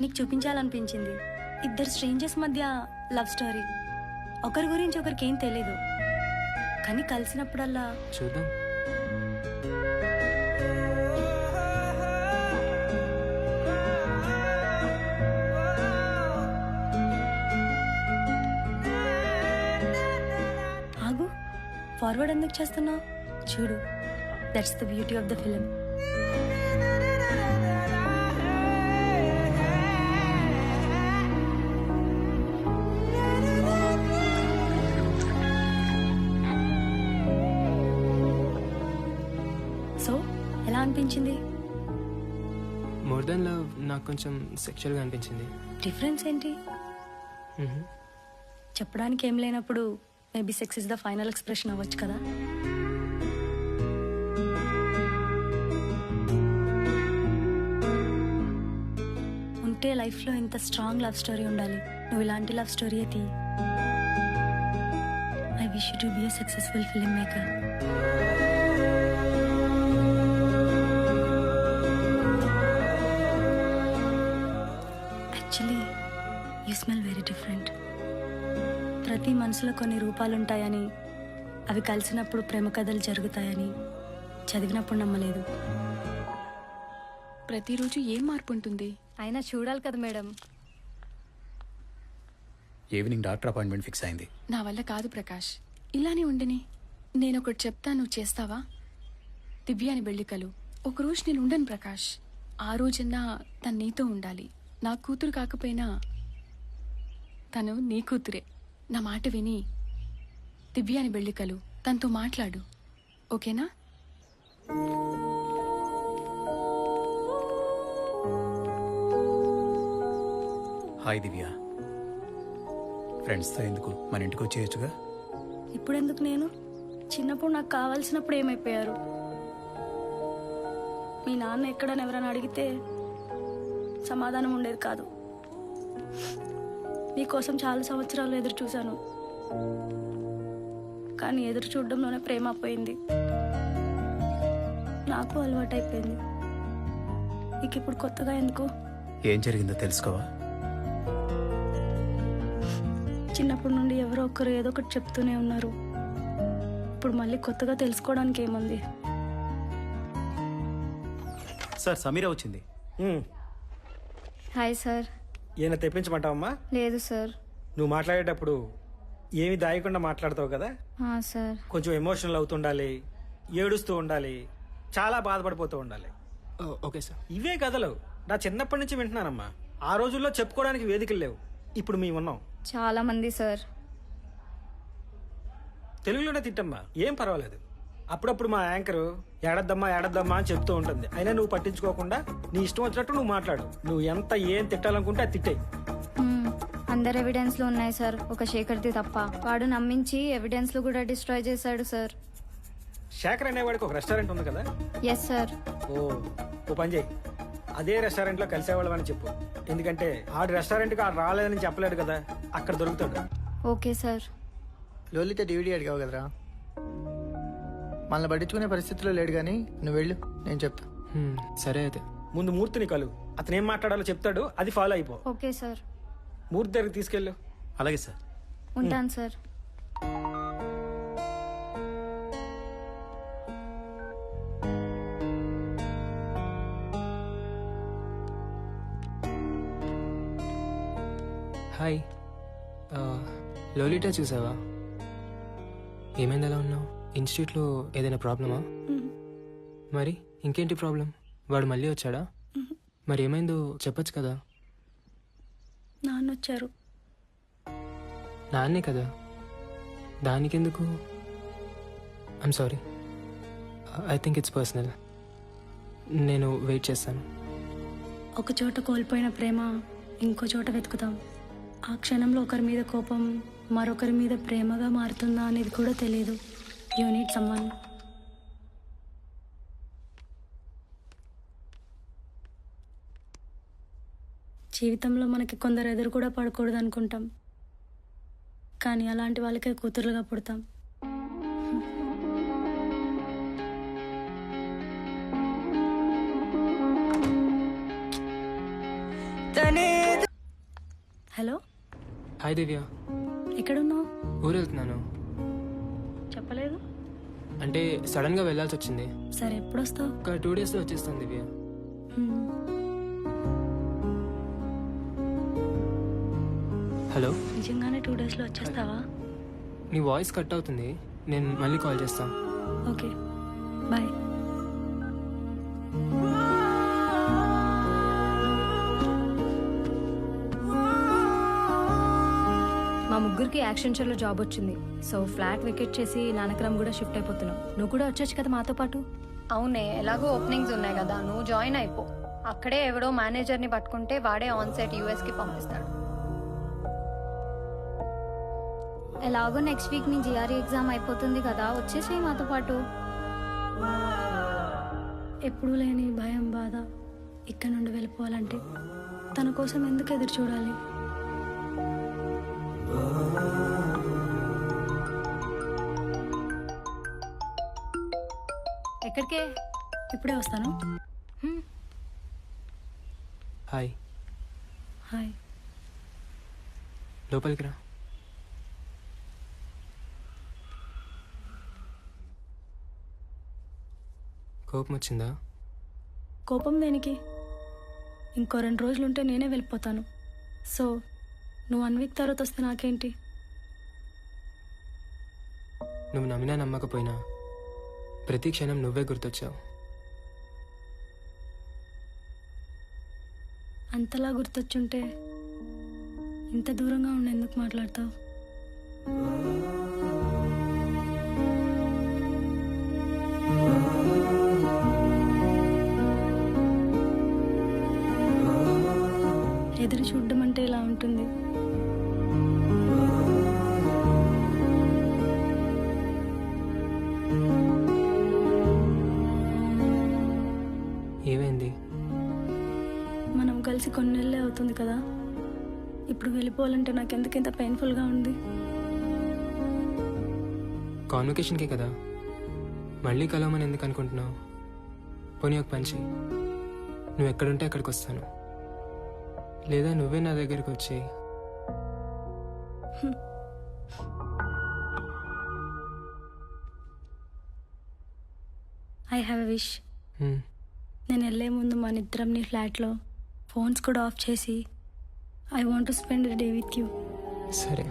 నీకు చూపించాలనిపించింది. ఇద్దరు స్ట్రేంజర్స్ మధ్య లవ్ స్టోరీ ఒకరి గురించి ఒకరికి ఏం తెలీదు. కానీ కలిసినప్పుడల్లా చూద్దాం. ఆగు. ఫార్వర్డ్ ఎందుకు చేస్తున్నావు? చూడు. That's the beauty of the film అనిపించింది. మోర్ దెన్ లవ్ నాకు కొంచెం సెక్షువల్గా అనిపించింది. డిఫరెన్స్ ఏంటి? మ్మ్. చెప్పడానికి ఏం లేనప్పుడు maybe sex is the final expression అవ్వచ్చు కదా? ఉంటే లైఫ్లో ఇంత స్ట్రాంగ్ లవ్ స్టోరీ ఉండాలి. నువ్వు ఇలాంటి లవ్ స్టోరీ అయితే I wish to be a successful film maker ప్రతి మనసులో కొన్ని రూపాలు ఉంటాయని అవి కలిసినప్పుడు ప్రేమ కథలు జరుగుతాయని చదివినప్పుడు నమ్మలేదు. ప్రతిరోజు ఏం మార్పు ఉంటుంది అయినా చూడాలి కదా madam. Evening doctor appointment fix అయింది. నా వల్ల కాదు ప్రకాష్. ఇలానే ఉండని. నేను ఒకటి చెప్తా నువ్వు చేస్తావా? దివ్య అని బెళ్ళికలు ఒక రోజు నేను ఉండను ప్రకాష్. ఆ రోజన్నా తను నీతో ఉండాలి. నా కూతురు కాకపోయినా తను నీ కూతురే. నా మాట విని దివ్య అని బెళ్ళికలు తనతో మాట్లాడు. ఓకేనా? హాయ్ దివ్య. ఫ్రెండ్స్తో ఎందుకు మన ఇంటికి వచ్చేయచ్చుగా? ఇప్పుడెందుకు నేను? చిన్నప్పుడు నాకు కావాల్సినప్పుడు ఏమైపోయారు? మీ నాన్న ఎక్కడని ఎవరైనా అడిగితే సమాధానం ఉండేది కాదు. మీకోసం చాలా సంవత్సరాలు ఎదురు చూశాను. కానీ ఎదురు చూడడంలోనే ప్రేమ పోయింది. నాకు అలవాటైపోయింది. నీకు ఇప్పుడు కొత్తగా ఎందుకు? ఏం జరిగిందో తెలుసుకోవా? చిన్నప్పటి నుండి ఎవరో ఒకరు ఏదో ఒకటి చెప్తూనే ఉన్నారు. ఇప్పుడు మళ్ళీ కొత్తగా తెలుసుకోవడానికి ఏముంది? సార్ సమీరా వచ్చింది. Hi sir. ఈయన తెప్పించమంటావమ్మా? లేదు సార్. నువ్వు మాట్లాడేటప్పుడు ఏమి దాయకుండా మాట్లాడతావు కదా? ఆ, సార్. కొంచెం ఎమోషనల్ అవుతుండాలి ఏడుస్తూ ఉండాలి చాలా బాధపడిపోతూ ఉండాలి. Oh, okay sir. ఇవే కథలు. నా చిన్నప్పటి నుంచి వింటున్నానమ్మా. ఆ రోజుల్లో చెప్పుకోవడానికి వేదికలు లేవు. ఇప్పుడు మేము ఉన్నాం. చాలా మంది సార్. తెలుగులోనే తిట్టమ్మా. ఏం పర్వాలేదు. అప్పుడప్పుడు మా యాంకర్ ఏడద్దమ్మా ఏడద్దమ్మా అని చెప్తూ ఉంటుంది. అయినా నువ్వు పట్టించుకోకుండా నీ ఇష్టం వచ్చినట్టు నువ్వు మాట్లాడు. నువ్వు ఎంత ఏం తిట్టాలనుకుంటే అది తిట్టే. అందరు ఎవిడెన్స్లు ఉన్నాయి సార్. ఒక శేఖర్ది తప్ప. వాడు నమ్మించి ఎవిడెన్స్లు కూడా డిస్ట్రాయ్ చేశాడు సార్. శేఖర్ అనేవాడికి ఒక రెస్టారెంట్ ఉంది కదా? ఎస్ సార్ ఓ ఓ పని చేయి. అదే రెస్టారెంట్లో కలిసేవాళ్ళం అని చెప్పు. ఎందుకంటే ఆడు రెస్టారెంట్కి ఆడు రాలేదని చెప్పలేడు కదా. అక్కడ దొరుకుతాడు. ఓకే సార్ లోలిత డివిడి అడిగావు కదరా? మనల్ని పట్టించుకునే పరిస్థితిలో లేడు కానీ నువ్వు వెళ్ళు నేను చెప్తా. సరే అయితే. ముందు మూర్తిని కలు. అతను ఏం మాట్లాడాలో చెప్తాడు అది ఫాలో అయిపో. Okay sir. మూర్తి దగ్గరికి తీసుకెళ్ళు. అలాగే సార్. ఉంటాను సార్. హాయ్. ఆ, లోలిటా చూసావా? ఏమైంది అలా ఉన్నావు? ఇన్స్టిట్యూట్లో ఏదైనా ప్రాబ్లమా? మరి ఇంకేంటి ప్రాబ్లం? వాడు మళ్ళీ వచ్చాడా? మరి ఏమైందో చెప్పొచ్చు కదా. నాన్న వచ్చారు నాన్నే కదా? దానికెందుకు? I'm sorry I think it's personal నేను వెయిట్ చేస్తాను. ఒక చోట కోల్పోయిన ప్రేమ ఇంకో చోట వెతుకుతాం. ఆ క్షణంలో ఒకరి మీద కోపం మరొకరి మీద ప్రేమగా మారుతుందా అనేది కూడా తెలియదు. యూనిట్ సమ్మన్ జీవితంలో మనకి కొందరు ఎదురు కూడా పడకూడదు అనుకుంటాం. కానీ అలాంటి వాళ్ళకే కూతురుగా పుడతాం. హలో? హాయ్ దివ్య. ఎక్కడున్నావు? ఊరు వెళ్తున్నాను చెప్పలేదు అంటే సడన్గా వెళ్ళాల్సి వచ్చింది సరే ఎప్పుడు వస్తావు ఒక టూ డేస్లో వచ్చేస్తాను దివ్య. హలో? నిజంగానే టూ డేస్లో వచ్చేస్తావా? నీ వాయిస్ కట్ అవుతుంది. నేను మళ్ళీ కాల్ చేస్తాను ఓకే. బాయ్. మా ముగ్గురికి యాక్షన్ షోలో జాబ్ వచ్చింది. సో ఫ్లాట్ వికెట్ చేసి నానక్రమ్ కూడా షిఫ్ట్ అయిపోతున్నాం నువ్వు కూడా వచ్చొచ్చు కదా మాతో పాటు? అవునే ఎలాగో ఓపెనింగ్స్ ఉన్నాయి కదా. నువ్వు జాయిన్ అయిపో. అక్కడే ఎవడో మేనేజర్ని పట్టుకుంటే వాడే ఆన్ సైట్కి పంపిస్తాడు. ఎలాగో నెక్స్ట్ వీక్ నీ జిఆర్ఈ ఎగ్జామ్ అయిపోతుంది కదా. వచ్చేసేయి మాతో పాటు. ఎప్పుడూ లేని భయం బాధ ఇక్కడ నుండి వెళ్ళిపోవాలంటే తన కోసం ఎందుకు ఎదురు చూడాలి? ఎక్కడికే? ఇప్పుడే వస్తాను. హాయ్. హాయ్. లోపలికి రా. కోపం వచ్చిందా కోపం దేనికి? ఇంకో రెండు రోజులుంటే నేనే వెళ్ళిపోతాను. సో నువ్వు వన్ వీక్ తర్వాత వస్తే నాకేంటి? నువ్వు నమ్మినా నమ్మకపోయినా ప్రతి క్షణం నువ్వే గుర్తొచ్చావు. అంతలా గుర్తొచ్చుంటే ఇంత దూరంగా ఉండి ఎందుకు మాట్లాడతావు కలిసి కొన్ని నెలలే అవుతుంది కదా. ఇప్పుడు వెళ్ళిపోవాలంటే నాకు ఎందుకు ఇంత పెయిన్ఫుల్గా ఉంది కాన్వకేషన్కే కదా. మళ్ళీ కలవమని ఎందుకు అనుకుంటున్నావు? పోనీ ఒక పంచి నువ్వు ఎక్కడుంటే అక్కడికి వస్తాను లేదా నువ్వే నా దగ్గరికి వచ్చేయి ఐ హ్యావ్ ఎ విష్ నేను వెళ్ళే ముందు మన ఇద్దరం నీ ఫ్లాట్లో ఫోన్స్ కూడా ఆఫ్ చేసి I want to spend day with you సరే.